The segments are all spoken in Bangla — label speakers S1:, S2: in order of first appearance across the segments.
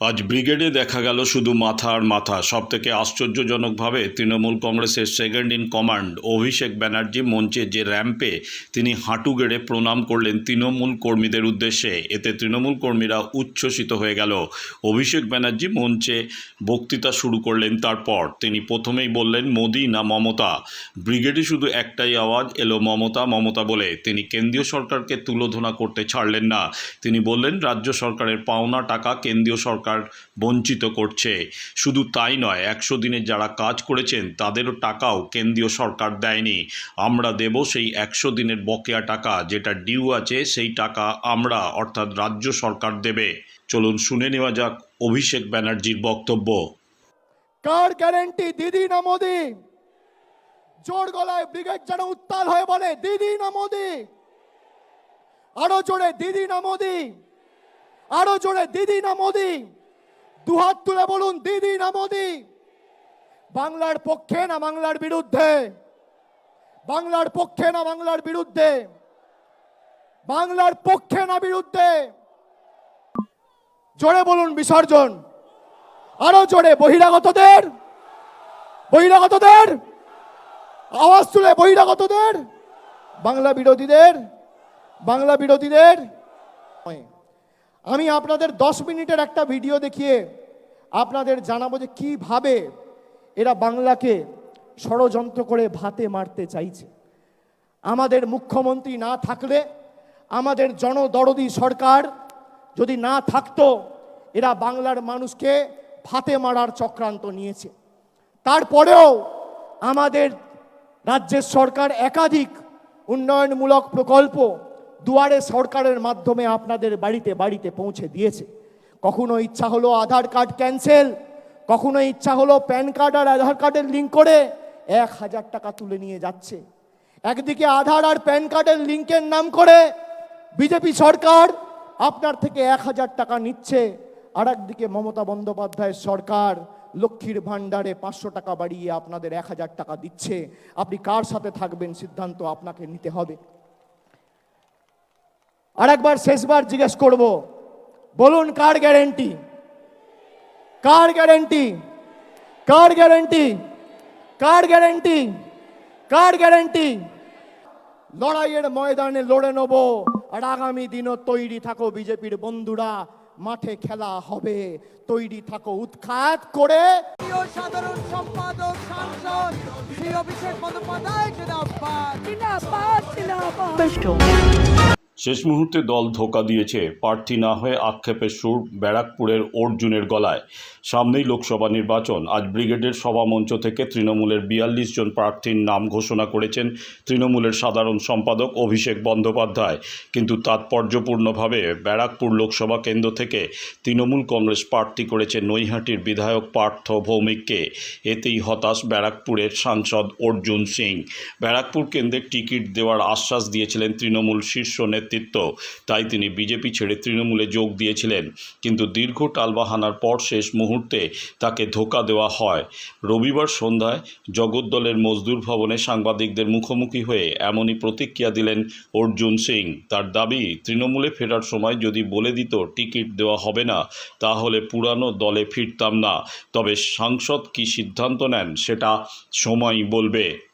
S1: আজ ব্রিগেডে দেখা গেল শুধু মাথা আর মাথা। সব থেকে আশ্চর্যজনকভাবে তৃণমূল কংগ্রেসের second in command Abhishek Banerjee মঞ্চে যে র্যাম্পে তিনি হাঁটু গেড়ে প্রণাম করলেন তৃণমূল কর্মীদের উদ্দেশ্যে, এতে তৃণমূল কর্মীরা উচ্ছ্বসিত হয়ে গেল। অভিষেক ব্যানার্জি মঞ্চে বক্তৃতা শুরু করলেন তারপর। তিনি প্রথমেই বললেন, মোদি না মমতা? ব্রিগেডে শুধু একটাই আওয়াজ, এলো মমতা মমতা বলে। তিনি কেন্দ্রীয় সরকারকে তুলোধনা করতে ছাড়লেন না। তিনি বললেন, রাজ্য সরকারের পাওনা টাকা কেন্দ্রীয় সরকার বঞ্চিত করছে। শুধু তাই নয়, একশো দিনে যারা কাজ করেছেন, তাদেরও টাকাও কেন্দ্রীয় সরকার দেয়নি। আমরা দেব সেই একশো দিনের বকেয়া টাকা, যেটা ডিউ আছে, সেই টাকা আমরা, অর্থাৎ রাজ্য সরকার দেবে। চলুন শুনে নেওয়া যাক অভিষেক ব্যানার্জির বক্তব্য।
S2: কার গ্যারেন্টি? দিদি না মোদি? জোর গলায় ব্রিগেড যেন উত্তাল হয়ে বলে, দিদি না মোদি? আরও জোরে, দিদি না মোদি? আরও জোরে, দিদি না মোদি? দুহাত তুলে বলুন, দিদি না মোদি, বাংলার পক্ষে না বাংলার বিরুদ্ধে? বাংলার পক্ষে না বাংলার বিরুদ্ধে? বাংলার পক্ষে না বিরুদ্ধে? জোরে বলুন, বিসর্জন, আরও জোরে, বহিরাগতদের বহিরাগতদের, আওয়াজ তুলে, বহিরাগতদের, বাংলা বিরোধীদের বাংলা বিরোধীদের, আমি আপনাদের দশ মিনিটের একটা ভিডিও দেখিয়ে আপনাদের জানাব যে কীভাবে এরা বাংলাকে ষড়যন্ত্র করে ভাতে মারতে চাইছে। আমাদের মুখ্যমন্ত্রী না থাকলে, আমাদের জনদরদি সরকার যদি না থাকতো, এরা বাংলার মানুষকে ভাতে মারার চক্রান্ত নিয়েছে। তারপরেও আমাদের রাজ্যের সরকার একাধিক উন্নয়নমূলক প্রকল্প দুয়ারে সরকারের মাধ্যমে আপনাদের বাড়িতে বাড়িতে পৌঁছে দিয়েছে। কখনো ইচ্ছা হলো আধার কার্ড ক্যান্সেল কখনো ইচ্ছা হলো প্যান কার্ড আর আধার কার্ডের লিঙ্ক করে এক হাজার টাকা তুলে নিয়ে যাচ্ছে। একদিকে আধার আর প্যান কার্ডের লিঙ্কের নাম করে বিজেপি সরকার আপনার থেকে এক হাজার টাকা নিচ্ছে আর একদিকে মমতা বন্দ্যোপাধ্যায়ের সরকার লক্ষ্মীর ভাণ্ডারে পাঁচশো টাকা বাড়িয়ে আপনাদের এক হাজার টাকা দিচ্ছে। আপনি কার সাথে থাকবেন সিদ্ধান্ত আপনাকে নিতে হবে। আর একবার শেষবার জিজ্ঞেস করব বলুন কার গ্যারেন্টি কার গ্যারেন্টি কার গ্যারেন্টি কার গ্যারেন্টি কার গ্যারেন্টি লড়াইয়ের ময়দানে লড়ে নেব আর আগামী দিনও তৈরি থাকো বিজেপির বন্ধুরা মাঠে খেলা হবে। তৈরি থাকো উৎখাত করে।
S3: প্রিয় সাধারণ সম্পাদক সাংসদ শ্রী অভিষেক বন্দ্যোপাধ্যায়.
S1: শেষ মুহূর্তে দল ধোকা দিয়েছে। প্রার্থী না হয়ে আক্ষেপের সুর ব্যারাকপুরের অর্জুনের গলায়। সামনেই লোকসভা নির্বাচন। আজ ব্রিগেডের সভামঞ্চ থেকে তৃণমূলের বিয়াল্লিশ জন প্রার্থীর নাম ঘোষণা করেছেন তৃণমূলের সাধারণ সম্পাদক অভিষেক বন্দ্যোপাধ্যায়। কিন্তু তাৎপর্যপূর্ণভাবে ব্যারাকপুর লোকসভা কেন্দ্র থেকে তৃণমূল কংগ্রেস প্রার্থী করেছে নৈহাটির বিধায়ক পার্থ ভৌমিককে। এতেই হতাশ ব্যারাকপুরের সাংসদ অর্জুন সিং। ব্যারাকপুর কেন্দ্রে টিকিট দেওয়ার আশ্বাস দিয়েছিলেন তৃণমূল শীর্ষ নেতৃত্ব। তাই তিনি বিজেপি ছেড়ে তৃণমূলে যোগ দিয়েছিলেন। কিন্তু দীর্ঘ টালবাহানার পর শেষ মুহূর্তে তাকে ধোকা দেওয়া হয়। রবিবার সন্ধ্যায় জগদ্দলের মজদুর ভবনে সাংবাদিকদের মুখোমুখি হয়ে এমনই প্রতিক্রিয়া দিলেন অর্জুন সিং। তার দাবি, তৃণমূলে ফেরার সময় যদি বলে দিত টিকিট দেওয়া হবে না, তাহলে পুরানো দলে ফিরতাম না। তবে সাংসদ কি সিদ্ধান্ত নেন, সেটা সময় বলবে।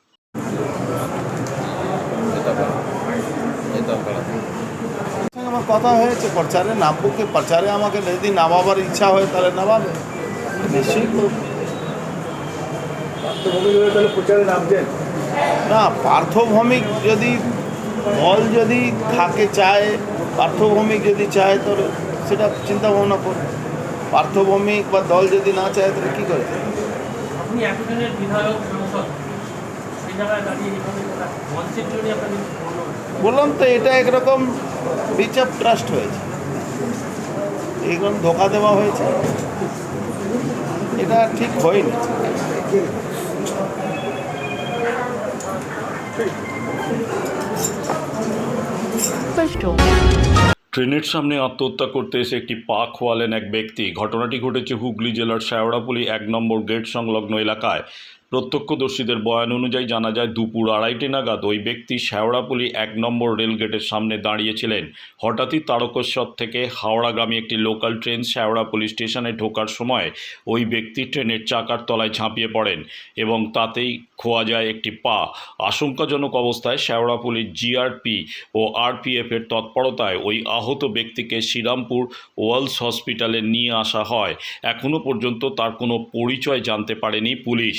S4: আমার কথা হয়েছে প্রচারে নামবো কি প্রচারে আমাকে যদি নামাবার ইচ্ছা হয় তাহলে নামাবে। নিশ্চয়ই না পার্থভৌমিক যদি দল যদি থাকে চায় পার্থভৌমিক যদি চায় তাহলে সেটা চিন্তা ভাবনা করবে পার্থভৌমিক বা দল যদি না চায় তাহলে কী করে?
S5: আপনি এতদিনের বিধায়ক সাংসদ।
S4: বললাম তো এটা একরকম অফ ট্রাস্ট হয়েছে। এরকম ধোকা দেওয়া হয়েছে। এটা ঠিক হয়নি।
S1: ট্রেনের সামনে আত্মহত্যা করতে এসে একটি পা খোয়ালেন এক ব্যক্তি। ঘটনাটি ঘটেছে হুগলি জেলার শেওড়াপুলি এক নম্বর গেট সংলগ্ন এলাকায়। প্রত্যক্ষদর্শীদের বয়ান অনুযায়ী জানা যায়, দুপুর আড়াইটে নাগাদ ওই ব্যক্তি শেওড়াপুলি এক নম্বর রেলগেটের সামনে দাঁড়িয়েছিলেন। হঠাৎই তারকেশ্বর থেকে হাওড়াগামী একটি লোকাল ট্রেন শেওড়াপুলি স্টেশনে ঢোকার সময় ওই ব্যক্তি ট্রেনের চাকার তলায় ঝাঁপিয়ে পড়েন এবং তাতেই খোয়া যায় একটি পা। আশঙ্কাজনক অবস্থায় শেওড়াপুলির জিআরপি ও আরপিএফের তৎপরতায় ওই আহত ব্যক্তিকে শ্রীরামপুর ওয়ালস হসপিটালে নিয়ে আসা হয়। এখনও পর্যন্ত তার কোনো পরিচয় জানতে পারেনি police.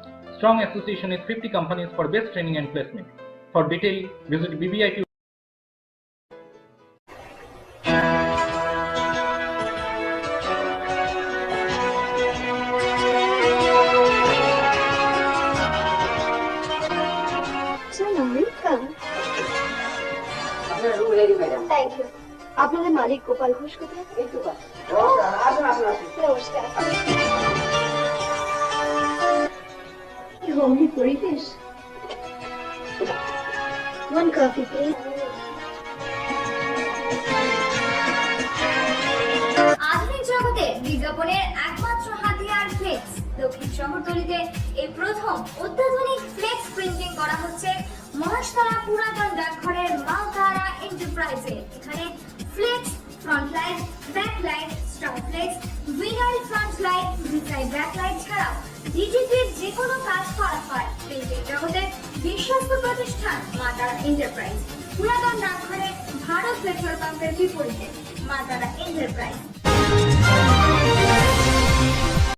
S6: Strong association with 50 companies for best training and placement. For detail, visit BBIT
S7: thank you আপনাদের মালিক গোপাল ঘোষ কোথায় নমস্কার কি হোমলি পরিবেশ ওয়ান কফি প্লিজ
S8: আধুনিক জগতে বিজ্ঞাপনের একমাত্র হাতিয়ার ফ্লেক্স দক্ষিণ শহরতলিতে এই প্রথম অত্যাধুনিক ফ্লেক্স প্রিন্টিং করা হচ্ছে মহাশতলা পুরাতন ডাকঘরের মালতারা এন্টারপ্রাইজে এখানে flex front light back light star flex winner front light ভিসাই back light ছাড়াও ডিজিটির যে কোনো কাজ করা হয় প্রিন্টিং জগতের বিশ্বস্ত প্রতিষ্ঠান মাতারা এন্টারপ্রাইজ। পুরাতন ডাকঘরে ভারত পেট্রোল পাম্পের বিপরীতে মাতারা এন্টারপ্রাইজ।